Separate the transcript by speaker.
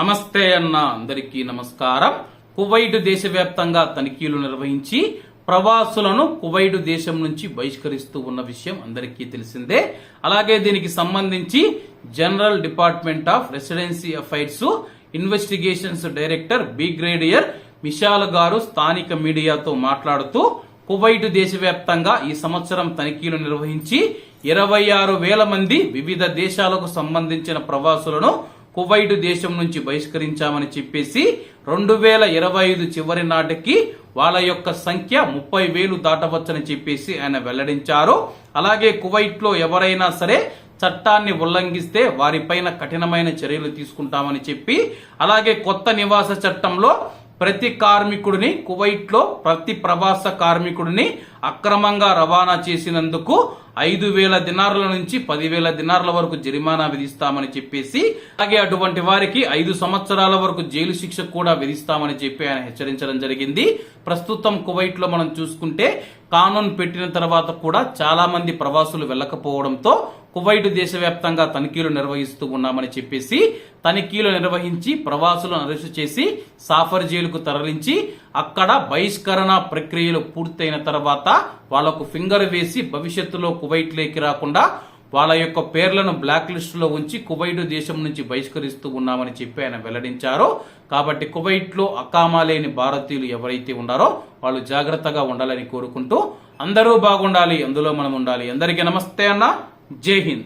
Speaker 1: నమస్తే అన్న అందరికీ నమస్కారం. కువైట్ దేశవ్యాప్తంగా తనిఖీలు నిర్వహించి ప్రవాసులను కువైట్ దేశం నుంచి బహిష్కరిస్తూ ఉన్న విషయం అందరికీ తెలిసిందే. అలాగే దీనికి సంబంధించి general department of residency affairs investigations director brigadier Mishal గారు స్థానిక మీడియాతో మాట్లాడుతూ కువైట్ దేశవ్యాప్తంగా ఈ సంవత్సరం తనిఖీలు నిర్వహించి ఇరవై ఆరు వేల మంది వివిధ దేశాలకు సంబంధించిన ప్రవాసులను కువైట్ దేశం నుంచి బహిష్కరించామని చెప్పేసి రెండు వేల ఇరవై ఐదు చివరి నాటికి వాళ్ళ యొక్క సంఖ్య ముప్పై వేలు దాటవచ్చని చెప్పేసి ఆయన వెల్లడించారు. అలాగే కువైట్లో ఎవరైనా సరే చట్టాన్ని ఉల్లంఘిస్తే వారిపైన కఠినమైన చర్యలు తీసుకుంటామని చెప్పి అలాగే కొత్త నివాస చట్టంలో ప్రతి కార్మికుడిని కువైట్లో ప్రతి ప్రవాస కార్మికుడిని అక్రమంగా రవాణా చేసినందుకు ఐదు వేల దినార్ల నుంచి పదివేల దినారుల వరకు జరిమానా విధిస్తామని చెప్పేసి అలాగే అటువంటి వారికి ఐదు సంవత్సరాల వరకు జైలు శిక్ష కూడా విధిస్తామని చెప్పి ఆయన హెచ్చరించడం జరిగింది. ప్రస్తుతం కువైట్లో మనం చూసుకుంటే కానూన్ పెట్టిన తర్వాత కూడా చాలా మంది ప్రవాసులు వెళ్ళకపోవడంతో కువైట్ దేశవ్యాప్తంగా తనిఖీలు నిర్వహిస్తూ ఉన్నామని చెప్పేసి తనిఖీలు నిర్వహించి ప్రవాసులను అరెస్టు చేసి సాఫర్ జైలుకు తరలించి అక్కడ బహిష్కరణ ప్రక్రియలు పూర్తయిన తర్వాత వాళ్ళకు ఫింగర్ వేసి భవిష్యత్తులో కువైట్లోకి రాకుండా వాళ్ళ యొక్క పేర్లను బ్లాక్ లిస్ట్లో ఉంచి కువైట్ దేశం నుంచి బహిష్కరిస్తూ ఉన్నామని చెప్పి ఆయన వెల్లడించారు. కాబట్టి కువైట్లో అకామా లేని భారతీయులు ఎవరైతే ఉన్నారో వాళ్ళు జాగ్రత్తగా ఉండాలని కోరుకుంటూ అందరూ బాగుండాలి అందులో మనం ఉండాలి. అందరికీ నమస్తే అన్న. జై హింద్.